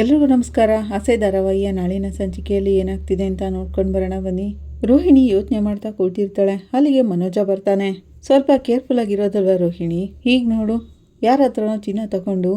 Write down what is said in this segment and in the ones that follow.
ಎಲ್ರಿಗೂ ನಮಸ್ಕಾರ. ಆಸೆ ಧಾರಾವಾಹಿಯ ನಾಳಿನ ಸಂಚಿಕೆಯಲ್ಲಿ ಏನಾಗ್ತಿದೆ ಅಂತ ನೋಡ್ಕೊಂಡು ಬರೋಣ ಬನ್ನಿ. ರೋಹಿಣಿ ಯೋಚನೆ ಮಾಡ್ತಾ ಕೂತಿರ್ತಾಳೆ. ಅಲ್ಲಿಗೆ ಮನೋಜ ಬರ್ತಾನೆ. ಸ್ವಲ್ಪ ಕೇರ್ಫುಲ್ ಆಗಿರೋದಲ್ವ ರೋಹಿಣಿ? ಈಗ ನೋಡು. ಯಾರ ಹತ್ರನೋ ಚಿನ್ನ ತಗೊಂಡು.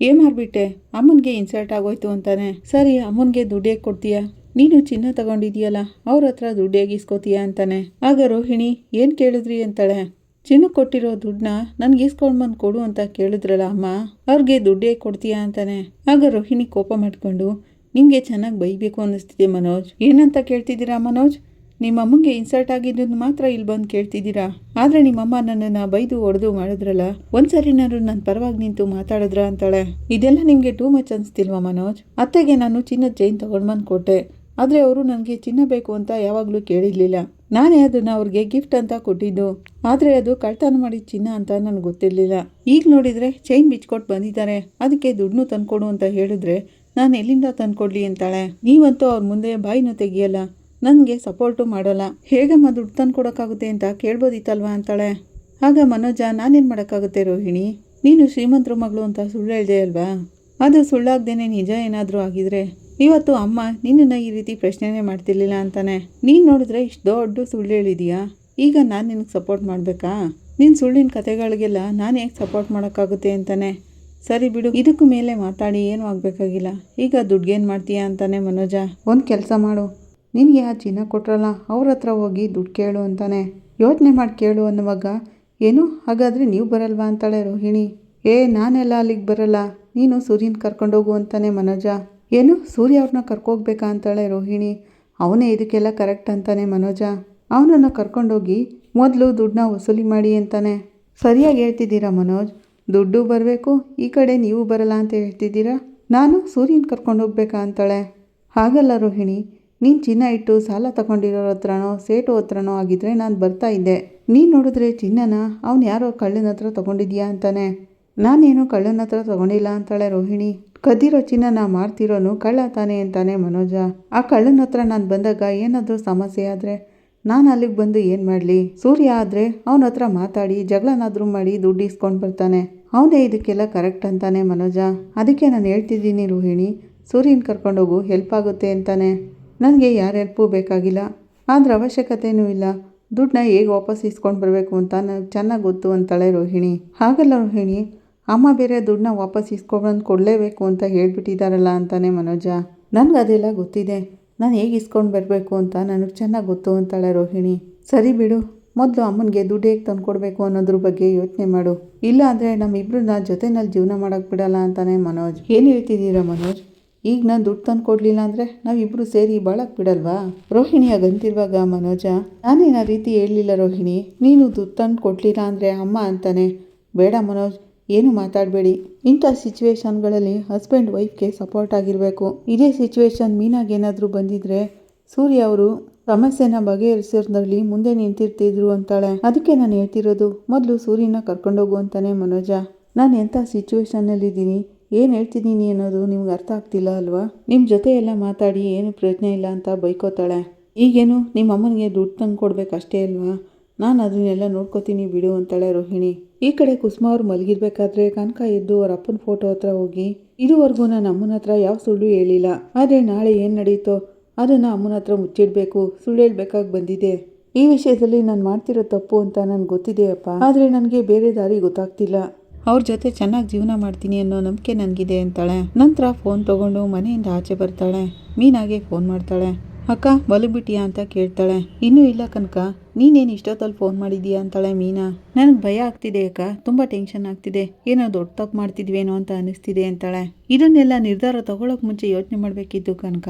ಏನ್ ಮಾಡ್ಬಿಟ್ಟೆ? ಅಮ್ಮನಿಗೆ ಇನ್ಸಲ್ಟ್ ಆಗೋಯ್ತು ಅಂತಾನೆ. ಸರಿ, ಅಮ್ಮನಿಗೆ ದುಡ್ಡು ಕೊಡ್ತೀಯಾ? ನೀನು ಚಿನ್ನ ತಗೊಂಡಿದೀಯಲ್ಲ, ಅವ್ರ ಹತ್ರ ದುಡ್ಡು ಹೇಗೆ ಇಸ್ಕೋತೀಯ ಅಂತಾನೆ. ಆಗ ರೋಹಿಣಿ, ಏನು ಕೇಳಿದ್ರಿ ಅಂತಾಳೆ. ಚಿನ್ನ ಕೊಟ್ಟಿರೋ ದುಡ್ಡನ್ನ ನನ್ಗೆ ಈಸ್ಕೊಂಡು ಬಂದು ಕೊಡು ಅಂತ ಕೇಳಿದ್ರಲ್ಲ ಅಮ್ಮ. ಅವ್ರಿಗೆ ದುಡ್ಡೇ ಕೊಡ್ತೀಯಾ ಅಂತಾನೆ. ಆಗ ರೋಹಿಣಿ ಕೋಪ ಮಾಡಿಕೊಂಡು ನಿಮಗೆ ಚೆನ್ನಾಗಿ ಬೈಬೇಕು ಅನ್ನಿಸ್ತಿದೆ ಮನೋಜ್. ಏನಂತ ಕೇಳ್ತಿದ್ದೀರಾ ಮನೋಜ್? ನಿಮ್ಮ ಅಮ್ಮಂಗೆ ಇನ್ಸಲ್ಟ್ ಆಗಿದ್ದನ್ನು ಮಾತ್ರ ಇಲ್ಲಿ ಬಂದು ಕೇಳ್ತಿದ್ದೀರಾ? ಆದರೆ ನಿಮ್ಮಮ್ಮ ನನ್ನನ್ನು ಬೈದು ಹೊಡೆದು ಮಾಡಿದ್ರಲ್ಲ. ಒಂದ್ಸರಿನಾದ್ರು ನನ್ನ ಪರವಾಗಿ ನಿಂತು ಮಾತಾಡಿದ್ರ ಅಂತಾಳೆ. ಇದೆಲ್ಲ ನಿಮಗೆ ಟೂ ಮಚ್ ಅನಿಸ್ತಿಲ್ವಾ ಮನೋಜ್? ಅತ್ತೆಗೆ ನಾನು ಚಿನ್ನದ ಚೈನ್ ತಗೊಂಡು ಬಂದು ಕೊಟ್ಟೆ. ಆದರೆ ಅವರು ನನಗೆ ಚಿನ್ನ ಬೇಕು ಅಂತ ಯಾವಾಗಲೂ ಕೇಳಿರಲಿಲ್ಲ. ನಾನೇ ಅದನ್ನು ಅವ್ರಿಗೆ ಗಿಫ್ಟ್ ಅಂತ ಕೊಟ್ಟಿದ್ದು. ಆದರೆ ಅದು ಕಳ್ತನ ಮಾಡಿದ ಚಿನ್ನ ಅಂತ ನನಗೆ ಗೊತ್ತಿರಲಿಲ್ಲ. ಈಗ ನೋಡಿದರೆ ಚೈನ್ ಬಿಚ್ಕೊಟ್ಟು ಬಂದಿದ್ದಾರೆ. ಅದಕ್ಕೆ ದುಡ್ಡನ್ನೂ ತಂದ್ಕೊಡು ಅಂತ ಹೇಳಿದ್ರೆ ನಾನು ಎಲ್ಲಿಂದ ತಂದ್ಕೊಡ್ಲಿ ಅಂತಾಳೆ. ನೀವಂತೂ ಅವ್ರ ಮುಂದೆ ಬಾಯಿನೂ ತೆಗಿಯಲ್ಲ. ನನಗೆ ಸಪೋರ್ಟು ಮಾಡೋಲ್ಲ. ಹೇಗಮ್ಮ ದುಡ್ಡು ತಂದು ಕೊಡೋಕ್ಕಾಗುತ್ತೆ ಅಂತ ಕೇಳ್ಬೋದಿತ್ತಲ್ವಾ ಅಂತಾಳೆ. ಆಗ ಮನೋಜ, ನಾನೇನು ಮಾಡೋಕ್ಕಾಗುತ್ತೆ ರೋಹಿಣಿ? ನೀನು ಶ್ರೀಮಂತರ ಮಗಳು ಅಂತ ಸುಳ್ಳು ಹೇಳಿದೆ ಅಲ್ವಾ? ಅದು ಸುಳ್ಳಾಗ್ದೇನೆ ನಿಜ ಏನಾದರೂ ಆಗಿದ್ರೆ. ಇವತ್ತು ಅಮ್ಮ, ನಿನ್ನನ್ನು ಈ ರೀತಿ ಪ್ರಶ್ನೆನೇ ಮಾಡ್ತಿರ್ಲಿಲ್ಲ ಅಂತಾನೆ. ನೀನು ನೋಡಿದ್ರೆ ಇಷ್ಟು ದೊಡ್ಡ ಸುಳ್ಳು ಹೇಳಿದೀಯಾ? ಈಗ ನಾನು ನಿನಗೆ ಸಪೋರ್ಟ್ ಮಾಡಬೇಕಾ? ನಿನ್ನ ಸುಳ್ಳಿನ ಕತೆಗಳಿಗೆಲ್ಲ ನಾನು ಹೇಗೆ ಸಪೋರ್ಟ್ ಮಾಡೋಕ್ಕಾಗುತ್ತೆ ಅಂತಾನೆ. ಸರಿ ಬಿಡು, ಇದಕ್ಕೂ ಮೇಲೆ ಮಾತಾಡಿ ಏನೂ ಆಗಬೇಕಾಗಿಲ್ಲ. ಈಗ ದುಡ್ಗೇನು ಮಾಡ್ತೀಯಾ ಅಂತಾನೆ ಮನೋಜ. ಒಂದು ಕೆಲಸ ಮಾಡು. ನಿನಗೆ ಆ ಚಿನ್ನ ಕೊಟ್ರಲ್ಲ, ಅವ್ರ ಹತ್ರ ಹೋಗಿ ದುಡ್ಡು ಕೇಳು ಅಂತಾನೆ. ಯೋಚನೆ ಮಾಡಿ ಕೇಳು ಅನ್ನುವಾಗ, ಏನು, ಹಾಗಾದರೆ ನೀವು ಬರಲ್ವಾ? ಅಂತಾಳೆ ರೋಹಿಣಿ. ಏ, ನಾನೆಲ್ಲ ಅಲ್ಲಿಗೆ ಬರಲ್ಲ. ನೀನು ಸೂರ್ಯನ ಕರ್ಕೊಂಡೋಗು ಅಂತಾನೆ ಮನೋಜ. ಏನು? ಸೂರ್ಯ ಅವ್ರನ್ನ ಕರ್ಕೋಗ್ಬೇಕಾ ಅಂತಾಳೆ ರೋಹಿಣಿ. ಅವನೇ ಇದಕ್ಕೆಲ್ಲ ಕರೆಕ್ಟ್ ಅಂತಾನೆ ಮನೋಜ. ಅವನನ್ನು ಕರ್ಕೊಂಡೋಗಿ ಮೊದಲು ದುಡ್ಡನ್ನ ವಸೂಲಿ ಮಾಡಿ ಅಂತಾನೆ. ಸರಿಯಾಗಿ ಹೇಳ್ತಿದ್ದೀರಾ ಮನೋಜ್? ದುಡ್ಡು ಬರಬೇಕು, ಈ ಕಡೆ ನೀವು ಬರಲ್ಲ ಅಂತ ಹೇಳ್ತಿದ್ದೀರಾ? ನಾನು ಸೂರ್ಯನ ಕರ್ಕೊಂಡೋಗ್ಬೇಕಾ ಅಂತಾಳೆ. ಹಾಗಲ್ಲ ರೋಹಿಣಿ, ನೀನು ಚಿನ್ನ ಇಟ್ಟು ಸಾಲ ತಗೊಂಡಿರೋರ ಹತ್ರನೋ, ಸೇಟು ಹತ್ರನೋ ಆಗಿದ್ರೆ ನಾನು ಬರ್ತಾ ಇದ್ದೆ. ನೀನು ನೋಡಿದ್ರೆ ಚಿನ್ನನ ಅವ್ನು ಯಾರೋ ಕಳ್ಳನ ಹತ್ರ ತೊಗೊಂಡಿದ್ಯಾ ಅಂತಾನೆ. ನಾನೇನು ಕಳ್ಳನ ಹತ್ರ ತೊಗೊಂಡಿಲ್ಲ ಅಂತಾಳೆ ರೋಹಿಣಿ. ಕದ್ದಿರೋ ನಾ ಮಾರ್ತಿರೋನು ಕಳ್ಳ ತಾನೆ ಅಂತಾನೆ ಮನೋಜ. ಆ ಕಳ್ಳನ ಹತ್ರ ನಾನು ಬಂದಾಗ ಏನಾದರೂ ಸಮಸ್ಯೆ ಆದರೆ ನಾನು ಅಲ್ಲಿಗೆ ಬಂದು ಏನು ಮಾಡಲಿ? ಸೂರ್ಯ ಆದರೆ ಅವನ ಹತ್ರ ಮಾತಾಡಿ, ಜಗಳನಾದರೂ ಮಾಡಿ ದುಡ್ಡು ಇಸ್ಕೊಂಡು ಬರ್ತಾನೆ. ಅವನೇ ಇದಕ್ಕೆಲ್ಲ ಕರೆಕ್ಟ್ ಅಂತಾನೆ ಮನೋಜ. ಅದಕ್ಕೆ ನಾನು ಹೇಳ್ತಿದ್ದೀನಿ ರೋಹಿಣಿ, ಸೂರ್ಯನ ಕರ್ಕೊಂಡೋಗು ಹೆಲ್ಪ್ ಆಗುತ್ತೆ ಅಂತಾನೆ. ನನಗೆ ಯಾರ ಹೆಲ್ಪು ಬೇಕಾಗಿಲ್ಲ. ಆದ್ರೆ ಅವಶ್ಯಕತೆಯೂ ಇಲ್ಲ. ದುಡ್ಡನ್ನ ಹೇಗೆ ವಾಪಸ್ ಇಸ್ಕೊಂಡು ಬರಬೇಕು ಅಂತ ನನಗೆ ಚೆನ್ನಾಗಿ ಗೊತ್ತು ಅಂತಾಳೆ ರೋಹಿಣಿ. ಹಾಗಲ್ಲ ರೋಹಿಣಿ ಅಮ್ಮ ಬೇರೆ ದುಡ್ಡನ್ನ ವಾಪಸ್ ಇಸ್ಕೊಬಂದು ಕೊಡಲೇಬೇಕು ಅಂತ ಹೇಳಿಬಿಟ್ಟಿದ್ದಾರಲ್ಲ ಅಂತಾನೆ ಮನೋಜ. ನನಗೆ ಅದೆಲ್ಲ ಗೊತ್ತಿದೆ. ನಾನು ಹೇಗೆ ಇಸ್ಕೊಂಡು ಬರಬೇಕು ಅಂತ ನನಗೆ ಚೆನ್ನಾಗಿ ಗೊತ್ತು ಅಂತಾಳೆ ರೋಹಿಣಿ. ಸರಿ ಬಿಡು, ಮೊದಲು ಅಮ್ಮನಿಗೆ ದುಡ್ಡು ಹೇಗೆ ತಂದುಕೊಡ್ಬೇಕು ಅನ್ನೋದ್ರ ಬಗ್ಗೆ ಯೋಚನೆ ಮಾಡು. ಇಲ್ಲ ಅಂದರೆ ನಮ್ಮಿಬ್ಬರನ್ನ ಜೊತೆನಲ್ಲಿ ಜೀವನ ಮಾಡೋಕ್ಕೆ ಬಿಡಲ್ಲ ಅಂತಾನೆ ಮನೋಜ್. ಏನು ಹೇಳ್ತಿದ್ದೀರಾ ಮನೋಜ್? ಈಗ ನಾನು ದುಡ್ಡು ತಂದು ಕೊಡಲಿಲ್ಲ ಅಂದರೆ ನಾವಿಬ್ಬರು ಸೇರಿ ಬಾಳಕ್ಕೆ ಬಿಡಲ್ವಾ? ರೋಹಿಣಿ ಆಗಂತಿರುವಾಗ ಮನೋಜ, ನಾನೇನು ಆ ರೀತಿ ಹೇಳಲಿಲ್ಲ ರೋಹಿಣಿ. ನೀನು ದುಡ್ಡು ತಂದು ಕೊಡಲಿಲ್ಲ ಅಂದರೆ ಅಮ್ಮ ಅಂತಾನೆ. ಬೇಡ ಮನೋಜ್ ಏನು ಮಾತಾಡಬೇಡಿ. ಇಂಥ ಸಿಚುವೇಶನ್ಗಳಲ್ಲಿ ಹಸ್ಬೆಂಡ್ ವೈಫ್ಗೆ ಸಪೋರ್ಟ್ ಆಗಿರಬೇಕು. ಇದೇ ಸಿಚುವೇಶನ್ ಮೀನಾಗೇನಾದರೂ ಬಂದಿದ್ರೆ ಸೂರ್ಯ ಅವರು ಸಮಸ್ಯೆನ ಬಗೆಹರಿಸೋದ್ರಲ್ಲಿ ಮುಂದೆ ನಿಂತಿರ್ತಿದ್ರು ಅಂತಾಳೆ. ಅದಕ್ಕೆ ನಾನು ಹೇಳ್ತಿರೋದು, ಮೊದಲು ಸೂರ್ಯನ ಕರ್ಕೊಂಡೋಗು ಅಂತಾನೆ ಮನೋಜ. ನಾನು ಎಂಥ ಸಿಚುವೇಶನ್ನಲ್ಲಿದ್ದೀನಿ, ಏನು ಹೇಳ್ತಿದ್ದೀನಿ ಅನ್ನೋದು ನಿಮ್ಗೆ ಅರ್ಥ ಆಗ್ತಿಲ್ಲ ಅಲ್ವಾ? ನಿಮ್ಮ ಜೊತೆ ಎಲ್ಲ ಮಾತಾಡಿ ಏನು ಪ್ರಯತ್ನ ಇಲ್ಲ ಅಂತ ಬೈಕೋತಾಳೆ. ಈಗೇನು ನಿಮ್ಮ ಅಮ್ಮನಿಗೆ ದುಡ್ಡು ತಂದು ಕೊಡಬೇಕಷ್ಟೇ ಅಲ್ವಾ? ನಾನು ಅದನ್ನೆಲ್ಲ ನೋಡ್ಕೋತೀನಿ ಬಿಡು ಅಂತಾಳೆ ರೋಹಿಣಿ. ಈ ಕಡೆ ಕುಸುಮ ಅವ್ರು ಮಲಗಿರ್ಬೇಕಾದ್ರೆ ಕನಕ ಎದ್ದು ಅವ್ರ ಅಪ್ಪನ ಫೋಟೋ ಹತ್ರ ಹೋಗಿ, ಇದುವರೆಗೂ ನಾನು ಅಮ್ಮನ ಹತ್ರ ಯಾವ ಸುಳ್ಳು ಹೇಳಿಲ್ಲ. ಆದರೆ ನಾಳೆ ಏನು ನಡೀತೋ ಅದನ್ನು ಅಮ್ಮನ ಹತ್ರ ಮುಚ್ಚಿಡಬೇಕು, ಸುಳ್ಳು ಹೇಳ್ಬೇಕಾಗಿ ಬಂದಿದೆ. ಈ ವಿಷಯದಲ್ಲಿ ನಾನು ಮಾಡ್ತಿರೋ ತಪ್ಪು ಅಂತ ನನಗೆ ಗೊತ್ತಿದೆ ಅಪ್ಪ. ಆದರೆ ನನಗೆ ಬೇರೆ ದಾರಿ ಗೊತ್ತಾಗ್ತಿಲ್ಲ. ಅವ್ರ ಜೊತೆ ಚೆನ್ನಾಗಿ ಜೀವನ ಮಾಡ್ತೀನಿ ಅನ್ನೋ ನಂಬಿಕೆ ನನಗಿದೆ ಅಂತಾಳೆ. ನಂತರ ಫೋನ್ ತಗೊಂಡು ಮನೆಯಿಂದ ಆಚೆ ಬರ್ತಾಳೆ. ಮೀನಾಗೆ ಫೋನ್ ಮಾಡ್ತಾಳೆ. ಅಕ್ಕ ಬಲಿಬಿಟ್ಟಿಯಾ ಅಂತ ಕೇಳ್ತಾಳೆ. ಇನ್ನೂ ಇಲ್ಲ ಕನಕ, ನೀನೇನು ಇಷ್ಟೊತ್ತಲ್ಲಿ ಫೋನ್ ಮಾಡಿದೀಯಾ ಅಂತಾಳೆ ಮೀನಾ. ನನಗೆ ಭಯ ಆಗ್ತಿದೆ ಅಕ್ಕ, ತುಂಬ ಟೆನ್ಷನ್ ಆಗ್ತಿದೆ. ಏನೋ ದೊಡ್ಡ ತಪ್ಪು ಮಾಡ್ತಿದ್ವೇನೋ ಅಂತ ಅನಿಸ್ತಿದೆ ಅಂತಾಳೆ. ಇದನ್ನೆಲ್ಲ ನಿರ್ಧಾರ ತಗೊಳ್ಳೋಕೆ ಮುಂಚೆ ಯೋಚನೆ ಮಾಡಬೇಕಿತ್ತು ಕನಕ.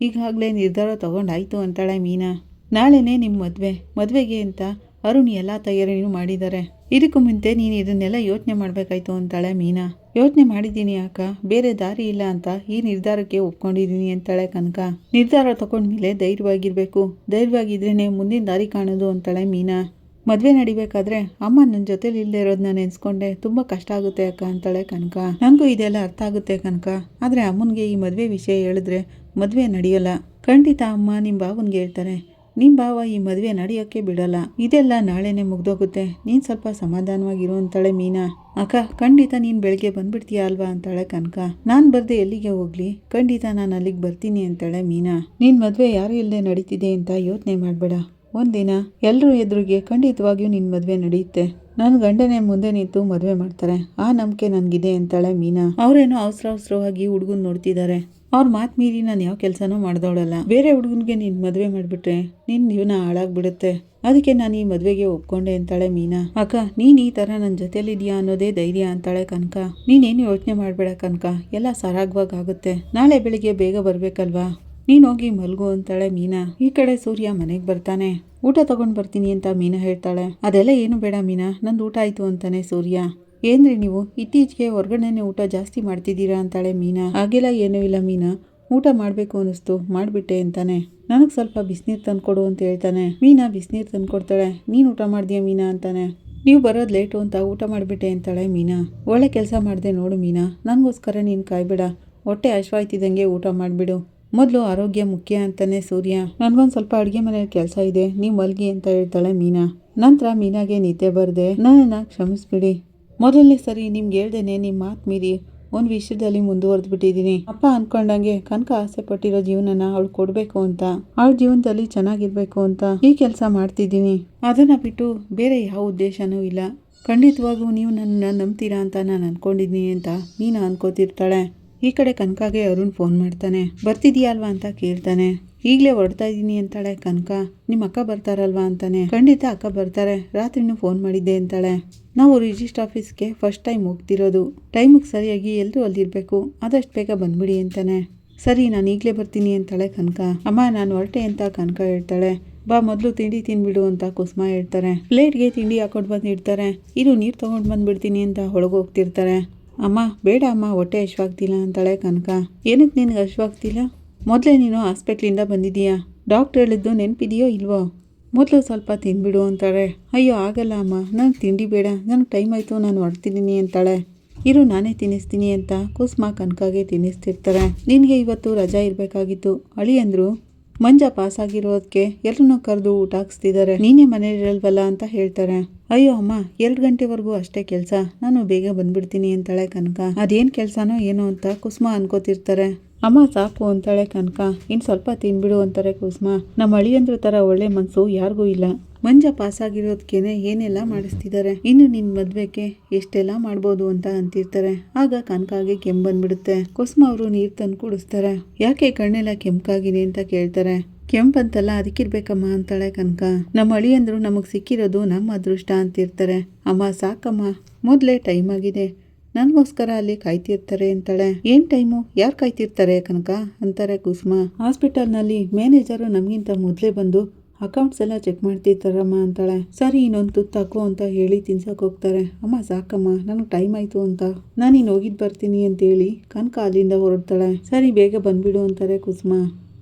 ಈಗಾಗಲೇ ನಿರ್ಧಾರ ತಗೊಂಡಾಯಿತು ಅಂತಾಳೆ ಮೀನಾ. ನಾಳೆನೇ ನಿಮ್ಮ ಮದುವೆ. ಮದುವೆಗೆ ಅಂತ ಅರುಣ್ ಎಲ್ಲ ತಯಾರಿನೂ ಮಾಡಿದ್ದಾರೆ. ಇದಕ್ಕೂ ಮುಂಚೆ ನೀನು ಇದನ್ನೆಲ್ಲ ಯೋಚನೆ ಮಾಡಬೇಕಾಯ್ತು ಅಂತಾಳೆ ಮೀನಾ. ಯೋಚನೆ ಮಾಡಿದ್ದೀನಿ ಅಕ್ಕ. ಬೇರೆ ದಾರಿ ಇಲ್ಲ ಅಂತ ಈ ನಿರ್ಧಾರಕ್ಕೆ ಒಪ್ಕೊಂಡಿದ್ದೀನಿ ಅಂತಾಳೆ ಕನಕ. ನಿರ್ಧಾರ ತಗೊಂಡ್ಮೇಲೆ ಧೈರ್ಯವಾಗಿರಬೇಕು. ಧೈರ್ಯವಾಗಿದ್ರೇನೆ ಮುಂದಿನ ದಾರಿ ಕಾಣೋದು ಅಂತಾಳೆ ಮೀನಾ. ಮದುವೆ ನಡಿಬೇಕಾದ್ರೆ ಅಮ್ಮ ನನ್ನ ಜೊತೆಲಿ ಇಲ್ಲದೆ ಇರೋದನ್ನ ನೆನೆಸ್ಕೊಂಡೆ ತುಂಬ ಕಷ್ಟ ಆಗುತ್ತೆ ಅಕ್ಕ ಅಂತಾಳೆ ಕನಕ. ನನಗೂ ಇದೆಲ್ಲ ಅರ್ಥ ಆಗುತ್ತೆ ಕನಕ. ಆದರೆ ಅಮ್ಮನಿಗೆ ಈ ಮದುವೆ ವಿಷಯ ಹೇಳಿದ್ರೆ ಮದುವೆ ನಡೆಯಲ್ಲ. ಖಂಡಿತ ಅಮ್ಮ ನಿಮ್ಮ ಬಾವನ್ಗೆ ಹೇಳ್ತಾರೆ. ನಿಮ್ಮ ಭಾವ ಈ ಮದುವೆ ನಡೆಯೋಕ್ಕೆ ಬಿಡಲ್ಲ. ಇದೆಲ್ಲ ನಾಳೆನೇ ಮುಗ್ದೋಗುತ್ತೆ. ನೀನು ಸ್ವಲ್ಪ ಸಮಾಧಾನವಾಗಿರು ಅಂತಾಳೆ ಮೀನಾ. ಅಕ್ಕ, ಖಂಡಿತ ನೀನು ಬೆಳಗ್ಗೆ ಬಂದ್ಬಿಡ್ತೀಯಾ ಅಲ್ವಾ ಅಂತಾಳೆ ಕನಕ. ನಾನು ಬರ್ದೆ ಎಲ್ಲಿಗೆ ಹೋಗ್ಲಿ? ಖಂಡಿತ ನಾನು ಅಲ್ಲಿಗೆ ಬರ್ತೀನಿ ಅಂತಾಳೆ ಮೀನಾ. ನಿನ್ನ ಮದುವೆ ಯಾರು ಇಲ್ಲದೆ ನಡೀತಿದೆ ಅಂತ ಯೋಚನೆ ಮಾಡಬೇಡ. ಒಂದಿನ ಎಲ್ಲರೂ ಎದುರಿಗೆ ಖಂಡಿತವಾಗಿಯೂ ನಿನ್ನ ಮದುವೆ ನಡೆಯುತ್ತೆ. ನನ್ನ ಗಂಡನೇ ಮುಂದೆ ನಿಂತು ಮದುವೆ ಮಾಡ್ತಾರೆ. ಆ ನಂಬಿಕೆ ನನಗಿದೆ ಅಂತಾಳೆ ಮೀನಾ. ಅವರೇನೋ ಅವಸರ ಅವಸರವಾಗಿ ಹುಡುಗನ್ ನೋಡ್ತಿದ್ದಾರೆ ಅವ್ರ ಮಾತು ಮೀರಿ ನಾನು ಯಾವ ಕೆಲಸನೂ ಮಾಡ್ದವಳಲ್ಲ. ಬೇರೆ ಹುಡುಗನಿಗೆ ನೀನು ಮದುವೆ ಮಾಡಿಬಿಟ್ರೆ ನಿನ್ನ ಜೀವನ ಹಾಳಾಗ್ಬಿಡುತ್ತೆ. ಅದಕ್ಕೆ ನಾನು ಈ ಮದುವೆಗೆ ಒಪ್ಕೊಂಡೆ ಅಂತಾಳೆ ಮೀನಾ. ಅಕ್ಕ, ನೀನ್ ಈ ತರ ನನ್ನ ಜೊತೆಲಿದ್ಯಾ ಅನ್ನೋದೇ ಧೈರ್ಯ ಅಂತಾಳೆ ಕನಕ. ನೀನೇನು ಯೋಚನೆ ಮಾಡಬೇಡ ಕನಕ. ಎಲ್ಲ ಸರಾಗವಾಗಿ ಆಗುತ್ತೆ. ನಾಳೆ ಬೆಳಿಗ್ಗೆ ಬೇಗ ಬರ್ಬೇಕಲ್ವಾ? ನೀನೋಗಿ ಮಲ್ಗು ಅಂತಾಳೆ ಮೀನಾ. ಈ ಕಡೆ ಸೂರ್ಯ ಮನೆಗೆ ಬರ್ತಾನೆ. ಊಟ ತಗೊಂಡ್ ಬರ್ತೀನಿ ಅಂತ ಮೀನಾ ಹೇಳ್ತಾಳೆ. ಅದೆಲ್ಲ ಏನು ಬೇಡ ಮೀನಾ. ನಂದು ಊಟ ಆಯ್ತು ಅಂತಾನೆ ಸೂರ್ಯ. ಏನ್ರಿ ನೀವು? ಇತ್ತೀಚೆಗೆ ಹೊರ್ಗಡೆನೆ ಊಟ ಜಾಸ್ತಿ ಮಾಡ್ತಿದ್ದೀರಾ ಅಂತಾಳೆ ಮೀನಾ. ಹಾಗೆಲ್ಲ ಏನೂ ಇಲ್ಲ ಮೀನಾ. ಊಟ ಮಾಡಬೇಕು ಅನಿಸ್ತು ಮಾಡಿಬಿಟ್ಟೆ ಅಂತಾನೆ. ನನಗೆ ಸ್ವಲ್ಪ ಬಿಸಿನೀರು ತಂದುಕೊಡು ಅಂತ ಹೇಳ್ತಾನೆ. ಮೀನಾ ಬಿಸಿನೀರು ತಂದುಕೊಡ್ತಾಳೆ. ನೀನು ಊಟ ಮಾಡಿದ್ಯಾ ಮೀನಾ ಅಂತಾನೆ. ನೀವು ಬರೋದು ಲೇಟು ಅಂತ ಊಟ ಮಾಡಿಬಿಟ್ಟೆ ಅಂತಾಳೆ ಮೀನಾ. ಒಳ್ಳೆ ಕೆಲಸ ಮಾಡಿದೆ ನೋಡು ಮೀನಾ. ನನಗೋಸ್ಕರ ನೀನು ಕಾಯ್ಬೇಡ. ಹೊಟ್ಟೆ ಹಶ್ವಾಯ್ತಿದ್ದಂಗೆ ಊಟ ಮಾಡಿಬಿಡು. ಮೊದಲು ಆರೋಗ್ಯ ಮುಖ್ಯ ಅಂತಾನೆ ಸೂರ್ಯ. ನನಗೊಂದು ಸ್ವಲ್ಪ ಅಡುಗೆ ಮನೆಯಲ್ಲಿ ಕೆಲಸ ಇದೆ. ನೀವು ಮಲ್ಗಿ ಅಂತ ಹೇಳ್ತಾಳೆ ಮೀನಾ. ನಂತರ ಮೀನಾಗೆ ನಿದ್ದೆ ಬರದೆ. ನನ್ನನ್ನು ಕ್ಷಮಿಸ್ಬಿಡಿ. ಮೊದಲನೇ ಸರಿ ನಿಮ್ಗೆ ಹೇಳ್ದೇನೆ ನಿಮ್ಮ ಮಾತು ಮೀರಿ. ಒಂದು ವಿಷಯದಲ್ಲಿ ಮುಂದುವರೆದು ಬಿಟ್ಟಿದ್ದೀನಿ ಅಪ್ಪ ಅನ್ಕೊಂಡಂಗೆ, ಕನಕ ಆಸೆ ಪಟ್ಟಿರೋ ಜೀವನನ ಅವಳು ಕೊಡ್ಬೇಕು ಅಂತ. ಅವಳ ಜೀವನದಲ್ಲಿ ಚೆನ್ನಾಗಿರ್ಬೇಕು ಅಂತ ಈ ಕೆಲಸ ಮಾಡ್ತಿದ್ದೀನಿ ಅದನ್ನ ಬಿಟ್ಟು ಬೇರೆ ಯಾವ ಉದ್ದೇಶನೂ ಇಲ್ಲ. ಖಂಡಿತವಾಗೂ ನೀವು ನನ್ನ ನಂಬ್ತೀರಾ ಅಂತ ನಾನು ಅನ್ಕೊಂಡಿದ್ದೀನಿ ಅಂತ ಮೀನಾ ಅನ್ಕೋತಿರ್ತಾಳೆ. ಈ ಕಡೆ ಕನಕಾಗೆ ಅರುಣ್ ಫೋನ್ ಮಾಡ್ತಾನೆ. ಬರ್ತಿದ್ಯಾ ಅಲ್ವಾ ಅಂತ ಕೇಳ್ತಾನೆ. ಈಗಲೇ ಹೊರಡ್ತಾ ಇದ್ದೀನಿ ಅಂತಾಳೆ. ಕನಕ, ನಿಮ್ಮ ಅಕ್ಕ ಬರ್ತಾರಲ್ವಾ ಅಂತಾನೆ. ಖಂಡಿತ ಅಕ್ಕ ಬರ್ತಾರೆ. ರಾತ್ರಿನೂ ಫೋನ್ ಮಾಡಿದ್ದೆ ಅಂತಾಳೆ. ನಾವು ರಿಜಿಸ್ಟರ್ ಆಫೀಸ್ಗೆ ಫಸ್ಟ್ ಟೈಮ್ ಹೋಗ್ತಿರೋದು. ಟೈಮಿಗೆ ಸರಿಯಾಗಿ ಎಲ್ಲರೂ ಅಲ್ಲಿರಬೇಕು ಆದಷ್ಟು ಬೇಗ ಬಂದ್ಬಿಡಿ ಅಂತಾನೆ. ಸರಿ, ನಾನು ಈಗಲೇ ಬರ್ತೀನಿ ಅಂತಾಳೆ ಕನಕ. ಅಮ್ಮ, ನಾನು ಹೊರಟೆ ಅಂತ ಕನಕ ಹೇಳ್ತಾಳೆ. ಬಾ, ಮೊದಲು ತಿಂಡಿ ತಿನ್ಬಿಡು ಅಂತ ಕುಸುಮ ಹೇಳ್ತಾರೆ. ಪ್ಲೇಟ್ಗೆ ತಿಂಡಿ ಹಾಕೊಂಡು ಬಂದು ಇಡ್ತಾರೆ. ಇರು, ನೀರು ತೊಗೊಂಡು ಬಂದ್ಬಿಡ್ತೀನಿ ಅಂತ ಹೋಗ್ತಿರ್ತಾರೆ ಅಮ್ಮ, ಬೇಡ ಅಮ್ಮ, ಹೊಟ್ಟೆ ಹಶ್ವಾಗ್ತಿಲ್ಲ ಅಂತಾಳೆ ಕನಕ. ಏನಕ್ಕೆ ನಿನಗೆ ಹಶ್ವಾಗ್ತಿಲ್ಲ? ಮೊದಲೇ ನೀನು ಹಾಸ್ಪಿಟ್ಲಿಂದ ಬಂದಿದ್ದೀಯಾ? ಡಾಕ್ಟರ್ ಹೇಳಿದ್ದು ನೆನಪಿದೆಯೋ ಇಲ್ವೋ? ಮೊದಲು ಸ್ವಲ್ಪ ತಿನ್ಬಿಡು ಅಂತಾಳೆ. ಅಯ್ಯೋ, ಆಗಲ್ಲ ಅಮ್ಮ. ನನಗೆ ತಿಂಡಿ ಬೇಡ. ನನಗೆ ಟೈಮ್ ಆಯಿತು, ನಾನು ಹೊರಡ್ತಿದ್ದೀನಿ ಅಂತಾಳೆ. ಇರು, ನಾನೇ ತಿನ್ನಿಸ್ತೀನಿ ಅಂತ ಕುಸ್ಮ ಕನಕಾಗೆ ತಿನ್ನಿಸ್ತಿರ್ತಾರೆ. ನಿನಗೆ ಇವತ್ತು ರಜಾ ಇರಬೇಕಾಗಿತ್ತು. ಅಳಿ ಅಂದರು, ಮಂಜ ಪಾಸ್ ಆಗಿರೋದಕ್ಕೆ ಎಲ್ಲರನ್ನೂ ಕರೆದು ಊಟ ಹಾಕ್ಸ್ತಿದ್ದಾರೆ ನೀನೇ ಮನೇಲಿರಲ್ವಲ್ಲ ಅಂತ ಹೇಳ್ತಾರೆ. ಅಯ್ಯೋ, ಅಮ್ಮ, ಎರಡು ಗಂಟೆವರೆಗೂ ಅಷ್ಟೇ ಕೆಲಸ. ನಾನು ಬೇಗ ಬಂದ್ಬಿಡ್ತೀನಿ ಅಂತಾಳೆ ಕನಕ ಅದೇನು ಕೆಲಸನೋ ಏನೋ ಅಂತ ಕುಸುಮ ಅನ್ಕೋತಿರ್ತಾರೆ. ಅಮ್ಮ ಸಾಕು ಅಂತಾಳೆ ಕನಕ. ಇನ್ನು ಸ್ವಲ್ಪ ತಿನ್ಬಿಡು ಅಂತಾರೆ ಕುಸುಮ. ನಮ್ಮ ಅಳಿಯಂದ್ರ ಥರ ಒಳ್ಳೆ ಮನಸ್ಸು ಯಾರಿಗೂ ಇಲ್ಲ. ಮಂಜ ಪಾಸಾಗಿರೋದಕ್ಕೇನೆ ಏನೆಲ್ಲ ಮಾಡಿಸ್ತಿದ್ದಾರೆ ಇನ್ನು ನಿನ್ನ ಮದ್ವೆಗೆ ಎಷ್ಟೆಲ್ಲ ಮಾಡ್ಬೋದು ಅಂತ ಅಂತಿರ್ತಾರೆ. ಆಗ ಕನಕಾಗೆ ಕೆಮ್ಮು ಬಂದ್ಬಿಡುತ್ತೆ. ಕುಸುಮ ಅವರು ನೀರು ತಂದು ಕುಡಿಸ್ತಾರೆ. ಯಾಕೆ ಕಣ್ಣೆಲ್ಲ ಕೆಂಪಾಗಿದೆ ಅಂತ ಕೇಳ್ತಾರೆ. ಕೆಂಪಂತಲ್ಲ ಅದಕ್ಕಿರ್ಬೇಕಮ್ಮ ಅಂತಾಳೆ ಕನಕ. ನಮ್ಮ ಅಳಿಯಂದ್ರು ನಮಗೆ ಸಿಕ್ಕಿರೋದು ನಮ್ಮ ಅದೃಷ್ಟ ಅಂತಿರ್ತಾರೆ. ಅಮ್ಮ ಸಾಕಮ್ಮ. ಮೊದಲೇ ಟೈಮ್ ಆಗಿದೆ. ನನಗೋಸ್ಕರ ಅಲ್ಲಿ ಕಾಯ್ತಿರ್ತಾರೆ ಅಂತಾಳೆ. ಏನ್ ಟೈಮು? ಯಾರು ಕಾಯ್ತಿರ್ತಾರೆ ಕನಕ? ಅಂತಾರೆ ಕುಸುಮ. ಹಾಸ್ಪಿಟಲ್ನಲ್ಲಿ ಮ್ಯಾನೇಜರು ನಮಗಿಂತ ಮೊದಲೇ ಬಂದು ಅಕೌಂಟ್ಸ್ ಎಲ್ಲ ಚೆಕ್ ಮಾಡ್ತಿರ್ತಾರಮ್ಮ ಅಂತಾಳೆ. ಸರಿ, ಇನ್ನೊಂದು ತುತ್ತಾಕು ಅಂತ ಹೇಳಿ ತಿನ್ಸಕ್ ಹೋಗ್ತಾರೆ. ಅಮ್ಮ, ಸಾಕಮ್ಮ, ನನಗೆ ಟೈಮ್ ಆಯ್ತು ಅಂತ. ನಾನು ಇನ್ನು ಹೋಗಿದ್ದು ಬರ್ತೀನಿ ಅಂತ ಹೇಳಿ ಕನಕ ಅಲ್ಲಿಂದ ಹೊರಡ್ತಾಳೆ. ಸರಿ, ಬೇಗ ಬಂದ್ಬಿಡು ಅಂತಾರೆ ಕುಸುಮ.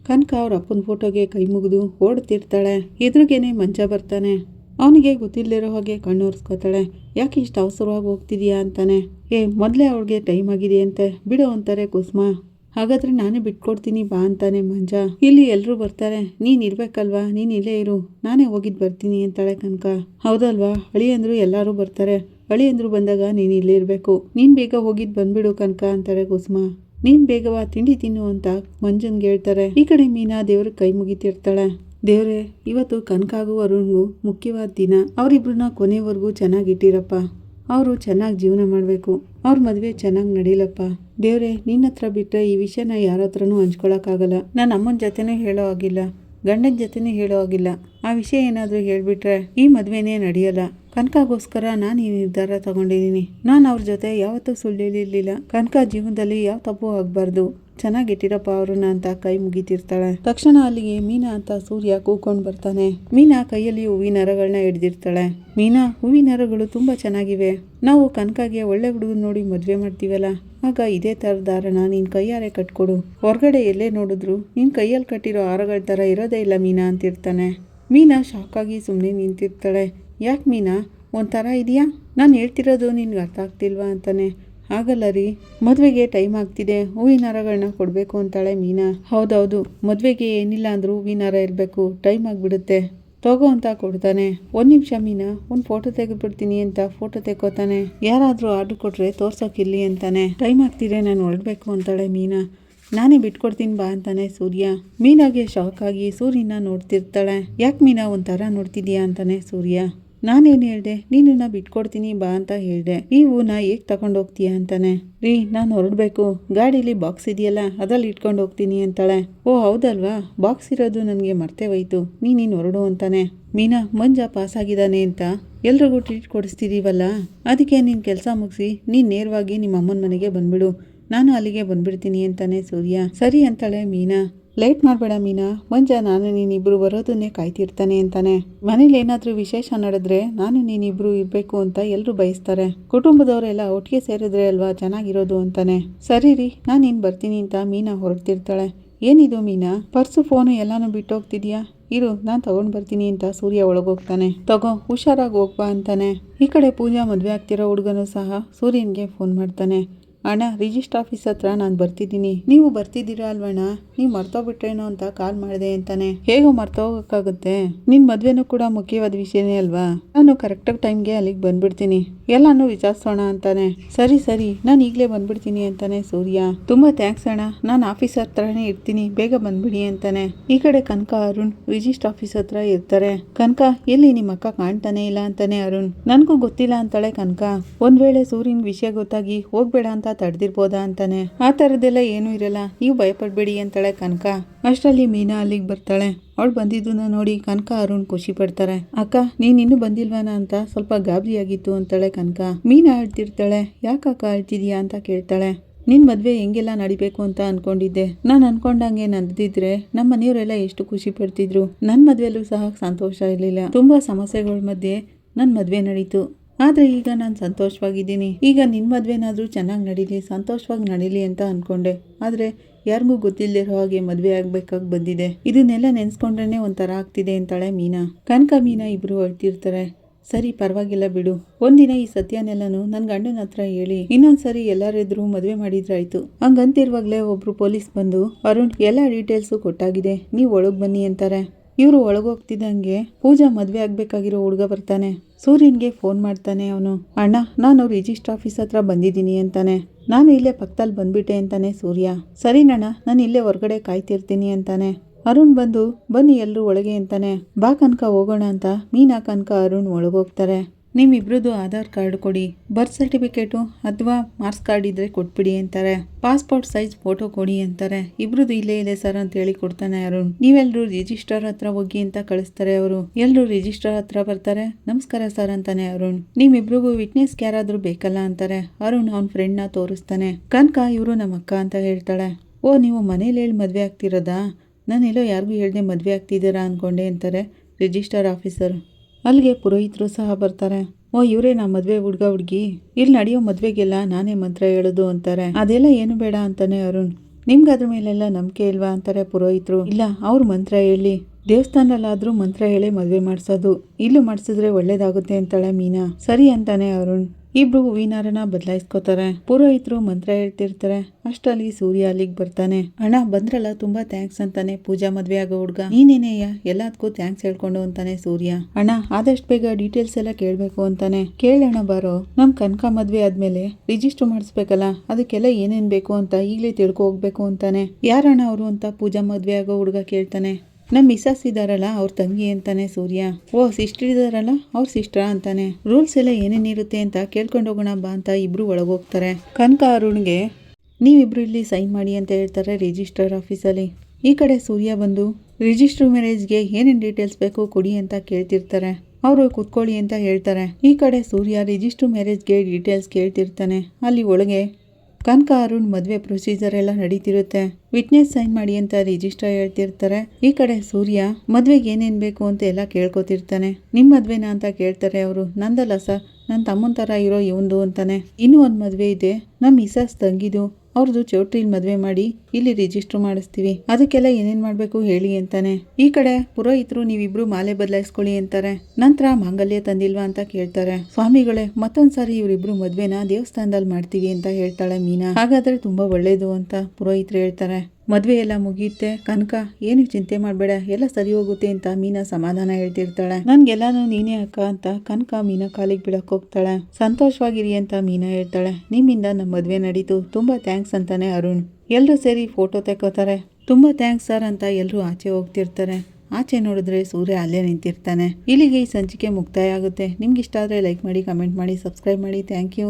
ಕನಕ ಅವ್ರ ಅಪ್ಪನ ಫೋಟೋಗೆ ಕೈ ಮುಗಿದು ಓಡ್ತಿರ್ತಾಳೆ. ಎದುರುಗೇನೆ ಮಂಚ ಬರ್ತಾನೆ. ಅವನಿಗೆ ಗೊತ್ತಿಲ್ಲದಿರೋ ಹಾಗೆ ಕಣ್ಣು ಒರೆಸ್ಕೊತಾಳೆ. ಯಾಕೆ ಇಷ್ಟು ಅವಸರವಾಗಿ ಹೋಗ್ತಿದ್ಯಾ? ಅಂತಾನೆ. ಏ, ಮೊದಲೇ ಅವಳಿಗೆ ಟೈಮ್ ಆಗಿದೆ ಅಂತೆ ಬಿಡು ಅಂತಾರೆ ಕುಸುಮ. ಹಾಗಾದ್ರೆ ನಾನೇ ಬಿಟ್ಕೊಡ್ತೀನಿ ಬಾ ಅಂತಾನೆ ಮಂಜ. ಇಲ್ಲಿ ಎಲ್ಲರೂ ಬರ್ತಾರೆ. ನೀನು ಇರ್ಬೇಕಲ್ವಾ? ನೀನು ಇಲ್ಲೇ ಇರು. ನಾನೇ ಹೋಗಿದ್ದು ಬರ್ತೀನಿ ಅಂತಾಳೆ ಕನಕ. ಹೌದಲ್ವಾ? ಅಳಿಯಂದ್ರು ಎಲ್ಲರೂ ಬರ್ತಾರೆ. ಅಳಿಯಂದ್ರು ಬಂದಾಗ ನೀನು ಇಲ್ಲೇ ಇರ್ಬೇಕು. ನೀನ್ ಬೇಗ ಹೋಗಿದ್ದು ಬಂದ್ಬಿಡು ಕನಕ ಅಂತಾರೆ ಕುಸುಮ. ನೀನ್ ಬೇಗವಾ ತಿಂಡಿ ತಿನ್ನು ಅಂತ ಮಂಜನ್ಗೆ ಹೇಳ್ತಾರೆ. ಈ ಕಡೆ ಮೀನಾ ದೇವ್ರಿಗೆ ಕೈ ಮುಗಿತಿರ್ತಾಳೆ. ದೇವ್ರೆ, ಇವತ್ತು ಕನಕಾಗೂ ಮುಖ್ಯವಾದ ದಿನ. ಅವರಿಬ್ರನ್ನ ಕೊನೆವರೆಗೂ ಚೆನ್ನಾಗಿಟ್ಟಿರಪ್ಪ. ಅವರು ಚೆನ್ನಾಗಿ ಜೀವನ ಮಾಡಬೇಕು. ಅವ್ರ ಮದುವೆ ಚೆನ್ನಾಗಿ ನಡೀಲಪ್ಪ. ದೇವರೇ, ನಿನ್ನ ಹತ್ರ ಬಿಟ್ಟರೆ ಈ ವಿಷಯನ ಯಾರ ಹತ್ರನೂ ಹಂಚ್ಕೊಳಕ್ಕಾಗಲ್ಲ. ನಾನು ಅಮ್ಮನ ಜೊತೆನೂ ಹೇಳೋ ಆಗಿಲ್ಲ ಗಂಡನ ಜೊತೆನೂ ಹೇಳೋ ಆಗಿಲ್ಲ ಆ ವಿಷಯ ಏನಾದರೂ ಹೇಳಿಬಿಟ್ರೆ ಈ ಮದುವೆನೇ ನಡೆಯಲ್ಲ. ಕನಕಗೋಸ್ಕರ ನಾನು ಈ ನಿರ್ಧಾರ ತಗೊಂಡಿದ್ದೀನಿ ನಾನು ಅವ್ರ ಜೊತೆ ಯಾವತ್ತೂ ಸುಳ್ಳು ಕನಕ ಜೀವನದಲ್ಲಿ ಯಾವ ತಪ್ಪು ಆಗಬಾರ್ದು. ಚೆನ್ನಾಗಿಟ್ಟಿರಪ್ಪ ಅವ್ರನ್ನ ಅಂತ ಕೈ ಮುಗಿತಿರ್ತಾಳೆ. ತಕ್ಷಣ ಅಲ್ಲಿಗೆ ಮೀನಾ ಅಂತ ಸೂರ್ಯ ಕೂಕೊಂಡ್ ಬರ್ತಾನೆ. ಮೀನಾ ಕೈಯಲ್ಲಿ ಹೂವಿನ ನರಗಳನ್ನ ಹಿಡ್ದಿರ್ತಾಳೆ. ಮೀನಾ, ಹೂವಿನ ನರಗಳು ತುಂಬಾ ಚೆನ್ನಾಗಿವೆ. ನಾವು ಕನಕಾಗೆ ಒಳ್ಳೆ ಹುಡುಗನ್ ನೋಡಿ ಮದ್ವೆ ಮಾಡ್ತೀವಲ್ಲ? ಆಗ ಇದೇ ಥರದ ದಾರನ ನೀನ್ ಕೈಯಾರೆ ಕಟ್ಕೊಡು. ಹೊರಗಡೆ ಎಲ್ಲೇ ನೋಡಿದ್ರು ನಿನ್ ಕೈಯಲ್ಲಿ ಕಟ್ಟಿರೋ ಹಾರಗಳ ಥರ ಇರೋದೇ ಇಲ್ಲ ಮೀನಾ ಅಂತಿರ್ತಾನೆ. ಮೀನಾ ಶಾಕಾಗಿ ಸುಮ್ಮನೆ ನಿಂತಿರ್ತಾಳೆ. ಯಾಕೆ ಮೀನಾ, ಒಂಥರ ಇದೆಯಾ? ನಾನು ಹೇಳ್ತಿರೋದು ನಿನ್ಗೆ ಅರ್ಥ ಆಗ್ತಿಲ್ವಾ ಅಂತಾನೆ. ಆಗಲ್ಲ ರೀ, ಮದುವೆಗೆ ಟೈಮ್ ಆಗ್ತಿದೆ, ಹೂವಿನ ಹಾರಗಳನ್ನ ಕೊಡಬೇಕು ಅಂತಾಳೆ ಮೀನಾ. ಹೌದೌದು, ಮದುವೆಗೆ ಏನಿಲ್ಲ ಅಂದ್ರೂ ಹೂವಿನ ಹಾರ ಇರಬೇಕು ಟೈಮ್ ಆಗಿಬಿಡುತ್ತೆ. ತಗೋ ಅಂತ ಕೊಡ್ತಾನೆ. ಒಂದು ನಿಮಿಷ ಮೀನಾ, ಒಂದು ಫೋಟೋ ತೆಗೆದ್ಬಿಡ್ತೀನಿ ಅಂತ ಫೋಟೋ ತೆಕ್ಕೋತಾನೆ. ಯಾರಾದ್ರೂ ಆರ್ಡರ್ ಕೊಟ್ರೆ ಇಲ್ಲಿ ಅಂತಾನೆ. ಟೈಮ್ ಆಗ್ತಿದೆ, ನಾನು ಹೊರಡ್ಬೇಕು ಅಂತಾಳೆ ಮೀನಾ. ನಾನೇ ಬಿಟ್ಕೊಡ್ತೀನಿ ಬಾ ಅಂತಾನೆ ಸೂರ್ಯ. ಮೀನಾಗೆ ಶಾಕ್ ಆಗಿ ಸೂರ್ಯನ ನೋಡ್ತಿರ್ತಾಳೆ. ಯಾಕೆ ಮೀನಾ ಒಂಥರ ನೋಡ್ತಿದ್ಯಾ ಅಂತಾನೆ ಸೂರ್ಯ. ನಾನೇನು ಹೇಳ್ದೆ? ನೀನನ್ನ ಬಿಟ್ಕೊಡ್ತೀನಿ ಬಾ ಅಂತ ಹೇಳಿದೆ. ನೀವು ನಾ ಹೇಗೆ ತಗೊಂಡು ಹೋಗ್ತೀಯಾ ಅಂತಾನೆ. ರೀ, ನಾನು ಹೊರಡ್ಬೇಕು. ಗಾಡೀಲಿ ಬಾಕ್ಸ್ ಇದೆಯಲ್ಲ, ಅದ್ರಲ್ಲಿ ಇಟ್ಕೊಂಡು ಹೋಗ್ತೀನಿ ಅಂತಾಳೆ. ಓ, ಹೌದಲ್ವಾ? ಬಾಕ್ಸ್ ಇರೋದು ನನಗೆ ಮರ್ತೇ ಹೋಯ್ತು. ನೀನು ಹೊರಡು ಅಂತಾನೆ. ಮೀನಾ, ಮಂಜ ಪಾಸ್ ಆಗಿದ್ದಾನೆ ಅಂತ. ಎಲ್ರಿಗೂ ಟ್ರೀಟ್ ಕೊಡಿಸ್ತಿದ್ದೀವಲ್ಲ ಅದಕ್ಕೆ ನೀನು ಕೆಲಸ ಮುಗಿಸಿ, ನೀನು ನೇರವಾಗಿ ನಿಮ್ಮ ಅಮ್ಮನ ಮನೆಗೆ ಬಂದ್ಬಿಡು. ನಾನು ಅಲ್ಲಿಗೆ ಬಂದ್ಬಿಡ್ತೀನಿ ಅಂತಾನೆ ಸೂರ್ಯ. ಸರಿ ಅಂತಾಳೆ ಮೀನಾ. ಲೇಟ್ ಮಾಡಬೇಡ ಮೀನಾ. ಮಂಜ ನಾನು ನೀನಿಬ್ರು ಬರೋದನ್ನೇ ಕಾಯ್ತಿರ್ತಾನೆ ಅಂತಾನೆ. ಮನೇಲಿ ಏನಾದರೂ ವಿಶೇಷ ನಡೆದ್ರೆ ನಾನು ನೀನಿಬ್ರು ಇರಬೇಕು ಅಂತ ಎಲ್ಲರೂ ಬಯಸ್ತಾರೆ. ಕುಟುಂಬದವರೆಲ್ಲ ಒಟ್ಟಿಗೆ ಸೇರಿದ್ರೆ ಅಲ್ವಾ ಚೆನ್ನಾಗಿರೋದು ಅಂತಾನೆ. ಸರಿ ರೀ, ನಾನು ನೀನು ಬರ್ತೀನಿ ಅಂತ ಮೀನಾ ಹೊರಡ್ತಿರ್ತಾಳೆ. ಏನಿದು ಮೀನಾ? ಪರ್ಸು ಫೋನು ಎಲ್ಲಾನು ಬಿಟ್ಟೋಗ್ತಿದ್ಯಾ? ಇರು, ನಾನು ತಗೊಂಡು ಬರ್ತೀನಿ ಅಂತ ಸೂರ್ಯ ಒಳಗೋಗ್ತಾನೆ. ತಗೋ, ಹುಷಾರಾಗಿ ಹೋಗ್ಬಾ ಅಂತಾನೆ. ಈ ಕಡೆ ಪೂಜಾ ಮದುವೆ ಆಗ್ತಿರೋ ಹುಡುಗನು ಸಹ ಸೂರ್ಯನಿಗೆ ಫೋನ್ ಮಾಡ್ತಾನೆ. ಅಣ್ಣ ರಿಜಿಸ್ಟರ್ ಆಫೀಸ್ ಹತ್ರ ನಾನು ಬರ್ತಿದ್ದೀನಿ. ನೀವು ಬರ್ತಿದ್ದೀರಾ ಅಲ್ವಣ್ಣ? ನೀವು ಮರ್ತೋಗ್ಬಿಟ್ರೇನೋ ಅಂತ ಕಾಲ್ ಮಾಡಿದೆ ಅಂತಾನೆ. ಹೇಗೋ ಮರ್ತೋಗಕ್ಕಾಗುತ್ತೆ. ನಿನ್ನ ಮದುವೆನೂ ಕೂಡ ಮುಖ್ಯವಾದ ವಿಷಯನೇ ಅಲ್ವಾ? ನಾನು ಕರೆಕ್ಟಾಗಿ ಟೈಮ್ಗೆ ಅಲ್ಲಿಗೆ ಬಂದ್ಬಿಡ್ತೀನಿ. ಎಲ್ಲಾನು ವಿಚಾರಿಸೋಣ ಅಂತಾನೆ. ಸರಿ ಸರಿ, ನಾನು ಈಗಲೇ ಬಂದ್ಬಿಡ್ತೀನಿ ಅಂತಾನೆ ಸೂರ್ಯ. ತುಂಬಾ ಥ್ಯಾಂಕ್ಸ್ ಅಣ್ಣ. ನಾನು ಆಫೀಸ್ ಹತ್ರನೇ ಇರ್ತೀನಿ. ಬೇಗ ಬಂದ್ಬಿಡಿ ಅಂತಾನೆ. ಈ ಕಡೆ ಕನಕ, ಅರುಣ್ ರಿಜಿಸ್ಟ್ರ್ ಆಫೀಸ್ ಹತ್ರ ಇರ್ತಾರೆ. ಕನಕ, ಎಲ್ಲಿ ನಿಮ್ಮ ಅಕ್ಕ ಕಾಣ್ತಾನೆ ಇಲ್ಲ ಅಂತಾನೆ ಅರುಣ್. ನನಗೂ ಗೊತ್ತಿಲ್ಲ ಅಂತಾಳೆ ಕನಕ. ಒಂದ್ ವೇಳೆ ಸೂರ್ಯನ ವಿಷಯ ಗೊತ್ತಾಗಿ ಹೋಗ್ಬೇಡ ಅಂತ ತಡೆದಿರ್ಬೋದಾ ಅಂತಾನೆ. ಆ ಥರದ್ದೆಲ್ಲ ಏನೂ ಇರಲ್ಲ. ನೀವು ಭಯಪಡಬೇಡಿ ಅಂತಾಳೆ ಕನಕ. ಅಷ್ಟರಲ್ಲಿ ಮೀನಾ ಅಲ್ಲಿಗೆ ಬರ್ತಾಳೆ. ಅವಳು ಬಂದಿದ್ದನ್ನ ನೋಡಿ ಕನಕ ಅರುಣ್ ಖುಷಿ ಪಡ್ತಾರೆ. ಅಕ್ಕ, ನೀನ್ ಇನ್ನೂ ಬಂದಿಲ್ವಾನ ಅಂತ ಸ್ವಲ್ಪ ಗಾಬರಿಯಾಗಿತ್ತು ಅಂತಾಳೆ ಕನಕ. ಮೀನಾ ಅಳ್ತಿರ್ತಾಳೆ. ಯಾಕಕ್ಕ ಅಳ್ತಿದ್ಯಾ ಅಂತ ಕೇಳ್ತಾಳೆ. ನಿನ್ನ ಮದುವೆ ಹೆಂಗೆಲ್ಲ ನಡಿಬೇಕು ಅಂತ ಅನ್ಕೊಂಡಿದ್ದೆ. ನಾನು ಅನ್ಕೊಂಡಂಗೆ ನಡೆದಿದ್ರೆ ನಮ್ಮ ಮನೆಯವರೆಲ್ಲ ಎಷ್ಟು ಖುಷಿ ಪಡ್ತಿದ್ರು. ನನ್ನ ಮದ್ವೆಲ್ಲೂ ಸಹ ಸಂತೋಷ ಇರಲಿಲ್ಲ. ತುಂಬಾ ಸಮಸ್ಯೆಗಳ ಮಧ್ಯೆ ನನ್ನ ಮದುವೆ ನಡೀತು. ಆದ್ರೆ ಈಗ ನಾನು ಸಂತೋಷವಾಗಿದ್ದೀನಿ. ಈಗ ನಿನ್ನ ಮದ್ವೆನಾದ್ರೂ ಚೆನ್ನಾಗಿ ನಡೀಲಿ, ಸಂತೋಷವಾಗಿ ನಡೀಲಿ ಅಂತ ಅನ್ಕೊಂಡೆ. ಆದರೆ ಯಾರಿಗೂ ಗೊತ್ತಿಲ್ಲದಿರೋ ಹಾಗೆ ಮದುವೆ ಆಗ್ಬೇಕಾಗಿ ಬಂದಿದೆ. ಇದನ್ನೆಲ್ಲ ನೆನೆಸ್ಕೊಂಡ್ರೇ ಒಂಥರ ಆಗ್ತಿದೆ ಅಂತಾಳೆ ಮೀನಾ. ಕನಕ ಮೀನಾ ಇಬ್ರು ಅಳ್ತಿರ್ತಾರೆ. ಸರಿ, ಪರವಾಗಿಲ್ಲ ಬಿಡು. ಒಂದಿನ ಈ ಸತ್ಯನೆಲ್ಲನು ನನ್ನ ಗಂಡನ ಹತ್ರ ಹೇಳಿ, ಇನ್ನೊಂದ್ಸರಿ ಎಲ್ಲರಿದ್ರು ಮದುವೆ ಮಾಡಿದ್ರಾಯ್ತು. ಹಂಗಂತಿರುವಾಗಲೇ ಒಬ್ರು ಪೊಲೀಸ್ ಬಂದು, ಅರುಣ್, ಎಲ್ಲ ಡೀಟೇಲ್ಸು ಕೊಟ್ಟಾಗಿದೆ. ನೀವು ಒಳಗೆ ಬನ್ನಿ ಅಂತಾರೆ. ಇವರು ಒಳಗೋಗ್ತಿದ್ದಂಗೆ ಪೂಜಾ ಮದುವೆ ಆಗ್ಬೇಕಾಗಿರೋ ಹುಡುಗ ಬರ್ತಾನೆ. ಸೂರ್ಯನ್ಗೆ ಫೋನ್ ಮಾಡ್ತಾನೆ ಅವನು. ಅಣ್ಣ, ನಾನು ರಿಜಿಸ್ಟರ್ ಆಫೀಸ್ ಹತ್ರ ಬಂದಿದ್ದೀನಿ ಅಂತಾನೆ. ನಾನು ಇಲ್ಲೇ ಪಕ್ಕದಲ್ಲಿ ಬಂದ್ಬಿಟ್ಟೆ ಅಂತಾನೆ ಸೂರ್ಯ. ಸರಿನಣ್ಣ ನಾನು ಇಲ್ಲೇ ಹೊರಗಡೆ ಕಾಯ್ತಿರ್ತೀನಿ ಅಂತಾನೆ. ಅರುಣ್ ಬಂದು, ಬನ್ನಿ ಎಲ್ಲರೂ ಒಳಗೆ ಅಂತಾನೆ. ಬಾ ಕನಕ ಹೋಗೋಣ ಅಂತ ಮೀನಾ ಕನಕ ಅರುಣ್ ಒಳಗೋಗ್ತಾರೆ. ನಿಮ್ಮಿಬ್ರದ್ದು ಆಧಾರ್ ಕಾರ್ಡ್ ಕೊಡಿ, ಬರ್ತ್ ಸರ್ಟಿಫಿಕೇಟು ಅಥವಾ ಮಾರ್ಕ್ಸ್ ಕಾರ್ಡ್ ಇದ್ದರೆ ಕೊಟ್ಬಿಡಿ ಅಂತಾರೆ. ಪಾಸ್ಪೋರ್ಟ್ ಸೈಜ್ ಫೋಟೋ ಕೊಡಿ ಅಂತಾರೆ. ಇಬ್ರದ್ದು ಇಲ್ಲೇ ಇದೆ ಸರ್ ಅಂತ ಹೇಳಿ ಕೊಡ್ತಾನೆ ಅರುಣ್ ನೀವೆಲ್ಲರೂ ರಿಜಿಸ್ಟರ್ ಹತ್ರ ಹೋಗಿ ಅಂತ ಕಳಿಸ್ತಾರೆ ಅವರು. ಎಲ್ಲರೂ ರಿಜಿಸ್ಟರ್ ಹತ್ರ ಬರ್ತಾರೆ. ನಮಸ್ಕಾರ ಸರ್ ಅಂತಾನೆ ಅರುಣ್. ನಿಮ್ಮಿಬ್ರಿಗೂ ವಿಟ್ನೆಸ್ ಯಾರಾದರೂ ಬೇಕಲ್ಲ ಅಂತಾರೆ. ಅರುಣ್ ಅವ್ನ ಫ್ರೆಂಡ್ನ ತೋರಿಸ್ತಾನೆ. ಕನಕ ಇವರು ನಮ್ಮ ಅಕ್ಕ ಅಂತ ಹೇಳ್ತಾಳೆ. ಓ, ನೀವು ಮನೇಲಿ ಹೇಳಿ ಮದುವೆ ಆಗ್ತಿರೋದಾ? ನಾನೆಲ್ಲೋ ಯಾರಿಗೂ ಹೇಳ್ದೆ ಮದುವೆ ಆಗ್ತಿದ್ದೀರಾ ಅನ್ಕೊಂಡೆ ಅಂತಾರೆ ರಿಜಿಸ್ಟರ್ ಆಫೀಸರ್. ಅಲ್ಲಿಗೆ ಪುರೋಹಿತರು ಸಹ ಬರ್ತಾರೆ. ಓ, ಇವರೇ ನಾ ಮದ್ವೆ ಹುಡ್ಗ ಹುಡ್ಗಿ? ಇಲ್ಲಿ ನಡೆಯೋ ಮದ್ವೆಗೆಲ್ಲ ನಾನೇ ಮಂತ್ರ ಹೇಳೋದು ಅಂತಾರೆ. ಅದೆಲ್ಲ ಏನು ಬೇಡ ಅಂತಾನೆ ಅರುಣ್. ನಿಮ್ಗೆ ಅದ್ರ ಮೇಲೆಲ್ಲ ನಂಬಿಕೆ ಇಲ್ವಾ ಅಂತಾರೆ ಪುರೋಹಿತರು. ಇಲ್ಲ, ಅವ್ರು ಮಂತ್ರ ಹೇಳಿ. ದೇವಸ್ಥಾನದಲ್ಲಾದ್ರೂ ಮಂತ್ರ ಹೇಳಿ ಮದುವೆ ಮಾಡಿಸೋದು. ಇಲ್ಲೂ ಮಾಡಿಸಿದ್ರೆ ಒಳ್ಳೇದಾಗುತ್ತೆ ಅಂತಾಳೆ ಮೀನಾ. ಸರಿ ಅಂತಾನೆ ಅರುಣ್. ಇಬ್ರು ಹೂವಿನಾರನ ಬದಲಾಯಿಸ್ಕೋತಾರೆ. ಪುರೋಹಿತರು ಮಂತ್ರ ಹೇಳ್ತಿರ್ತಾರೆ, ಅಷ್ಟಲ್ಲಿ ಸೂರ್ಯ ಅಲ್ಲಿಗೆ ಬರ್ತಾನೆ. ಅಣ್ಣ, ಬಂದ್ರಲ್ಲ, ತುಂಬಾ ಥ್ಯಾಂಕ್ಸ್ ಅಂತಾನೆ ಪೂಜಾ ಮದ್ವೆ ಆಗೋ ಹುಡ್ಗ. ನೀನೇನೆಯ ಎಲ್ಲದಕ್ಕೂ ಥ್ಯಾಂಕ್ಸ್ ಹೇಳ್ಕೊಂಡು ಅಂತಾನೆ ಸೂರ್ಯ. ಅಣ್ಣ, ಆದಷ್ಟು ಬೇಗ ಡೀಟೇಲ್ಸ್ ಎಲ್ಲ ಕೇಳ್ಬೇಕು ಅಂತಾನೆ. ಕೇಳೋಣ ಬಾರೋ, ನಮ್ ಕನಕ ಮದ್ವೆ ಆದ್ಮೇಲೆ ರಿಜಿಸ್ಟರ್ ಮಾಡಿಸ್ಬೇಕಲ್ಲ, ಅದಕ್ಕೆಲ್ಲ ಏನೇನ್ ಬೇಕು ಅಂತ ಈಗಲೇ ತಿಳ್ಕೊ ಹೋಗ್ಬೇಕು ಅಂತಾನೆ. ಯಾರಣ್ಣ ಅವರು ಅಂತ ಪೂಜಾ ಮದ್ವೆ ಆಗೋ ಹುಡ್ಗ ಕೇಳ್ತಾನೆ. ನಮ್ಮ ಮಿಸಸ್ ಇದ್ದಾರಲ್ಲ ಅವ್ರ ತಂಗಿ ಅಂತಾನೆ ಸೂರ್ಯ. ಓ ಸಿಸ್ಟರ್ ಇದಾರಲ್ಲ? ಅವ್ರ ಸಿಸ್ಟರ್ ಅಂತಾನೆ. ರೂಲ್ಸ್ ಎಲ್ಲ ಏನೇನಿರುತ್ತೆ ಅಂತ ಕೇಳ್ಕೊಂಡು ಹೋಗೋಣ ಬಾ ಅಂತ ಇಬ್ರು ಒಳಗೋಗ್ತಾರೆ. ಕನಕ ಅರುಣ್ಗೆ, ನೀವಿಬ್ರು ಇಲ್ಲಿ ಸೈನ್ ಮಾಡಿ ಅಂತ ಹೇಳ್ತಾರೆ ರಿಜಿಸ್ಟರ್ ಆಫೀಸಲ್ಲಿ. ಈ ಕಡೆ ಸೂರ್ಯ ಬಂದು, ರಿಜಿಸ್ಟರ್ ಮ್ಯಾರೇಜ್ಗೆ ಏನೇನು ಡೀಟೇಲ್ಸ್ ಬೇಕು ಕೊಡಿ ಅಂತ ಕೇಳ್ತಿರ್ತಾರೆ. ಅವರು ಕುತ್ಕೊಳ್ಳಿ ಅಂತ ಹೇಳ್ತಾರೆ. ಈ ಕಡೆ ಸೂರ್ಯ ರಿಜಿಸ್ಟರ್ ಮ್ಯಾರೇಜ್ಗೆ ಡೀಟೇಲ್ಸ್ ಕೇಳ್ತಿರ್ತಾನೆ. ಅಲ್ಲಿ ಒಳಗೆ ಕನಕ ಅರುಣ್ ಮದುವೆ ಪ್ರೊಸೀಜರ್ ಎಲ್ಲ ನಡೀತಿರುತ್ತೆ. ವಿಟ್ನೆಸ್ ಸೈನ್ ಮಾಡಿ ಅಂತ ರಿಜಿಸ್ಟರ್ ಹೇಳ್ತಿರ್ತಾರೆ. ಈ ಕಡೆ ಸೂರ್ಯ, ಮದ್ವೆಗೆ ಏನೇನ್ ಬೇಕು ಅಂತ ಎಲ್ಲ ಕೇಳ್ಕೊತಿರ್ತಾನೆ. ನಿಮ್ ಮದ್ವೆನಾ ಅಂತ ಕೇಳ್ತಾರೆ ಅವರು. ನಂದಲ್ಲ ಸರ್ ನನ್ನ ತಮ್ಮನ ಥರ ಇರೋ ಇವಂದು ಅಂತಾನೆ. ಇನ್ನೂ ಒಂದು ಮದುವೆ ಇದೆ. ನಮ್ಮ ಮಿಸಸ್ ತಂಗಿದು. ಅವ್ರದ್ದು ಚೌಟ್ರಿಲ್ ಮದುವೆ ಮಾಡಿ ಇಲ್ಲಿ ರಿಜಿಸ್ಟರ್ ಮಾಡಿಸ್ತೀವಿ. ಅದಕ್ಕೆಲ್ಲ ಏನೇನ್ ಮಾಡ್ಬೇಕು ಹೇಳಿ ಅಂತಾನೆ. ಈ ಕಡೆ ಪುರೋಹಿತರು ನೀವಿಬ್ರು ಮಾಲೆ ಬದಲಾಯಿಸ್ಕೊಳ್ಳಿ ಅಂತಾರೆ. ನಂತರ ಮಾಂಗಲ್ಯ ತಂದಿಲ್ವಾ ಅಂತ ಕೇಳ್ತಾರೆ. ಸ್ವಾಮಿಗಳೇ, ಮತ್ತೊಂದ್ಸಾರಿ ಇವರಿಬ್ರು ಮದ್ವೆನ ದೇವಸ್ಥಾನದಲ್ಲಿ ಮಾಡ್ತೀವಿ ಅಂತ ಹೇಳ್ತಾಳೆ ಮೀನಾ. ಹಾಗಾದ್ರೆ ತುಂಬಾ ಒಳ್ಳೇದು ಅಂತ ಪುರೋಹಿತರು ಹೇಳ್ತಾರೆ. ಮದುವೆ ಎಲ್ಲ ಮುಗಿಯುತ್ತೆ. ಕನಕ, ಏನು ಚಿಂತೆ ಮಾಡಬೇಡ. ಎಲ್ಲ ಸರಿ ಹೋಗುತ್ತೆ ಅಂತ ಮೀನಾ ಸಮಾಧಾನ ಹೇಳ್ತಿರ್ತಾಳೆ. ನನ್ಗೆಲ್ಲಾನು ನೀನೇ ಅಕ್ಕ ಅಂತ ಕನಕ ಮೀನಾ ಕಾಲಿಗೆ ಬಿಡಕ್ ಹೋಗ್ತಾಳೆ. ಸಂತೋಷವಾಗಿರಿ ಅಂತ ಮೀನಾ ಹೇಳ್ತಾಳೆ. ನಿಮ್ಮಿಂದ ನಮ್ಮ ಮದುವೆ ನಡೀತು. ತುಂಬಾ ಥ್ಯಾಂಕ್ಸ್ ಅಂತಾನೆ ಅರುಣ್. ಎಲ್ಲರೂ ಸೇರಿ ಫೋಟೋ ತೆಕ್ಕೋತಾರೆ. ತುಂಬಾ ಥ್ಯಾಂಕ್ಸ್ ಸರ್ ಅಂತ ಎಲ್ಲರೂ ಆಚೆ ಹೋಗ್ತಿರ್ತಾರೆ. ಆಚೆ ನೋಡಿದ್ರೆ ಸೂರ್ಯ ಅಲ್ಲೇ ನಿಂತಿರ್ತಾನೆ. ಇಲ್ಲಿಗೆ ಈ ಸಂಚಿಕೆ ಮುಕ್ತಾಯ ಆಗುತ್ತೆ. ನಿಮ್ಗೆ ಇಷ್ಟ ಆದರೆ ಲೈಕ್ ಮಾಡಿ, ಕಮೆಂಟ್ ಮಾಡಿ, ಸಬ್ಸ್ಕ್ರೈಬ್ ಮಾಡಿ. Thank you.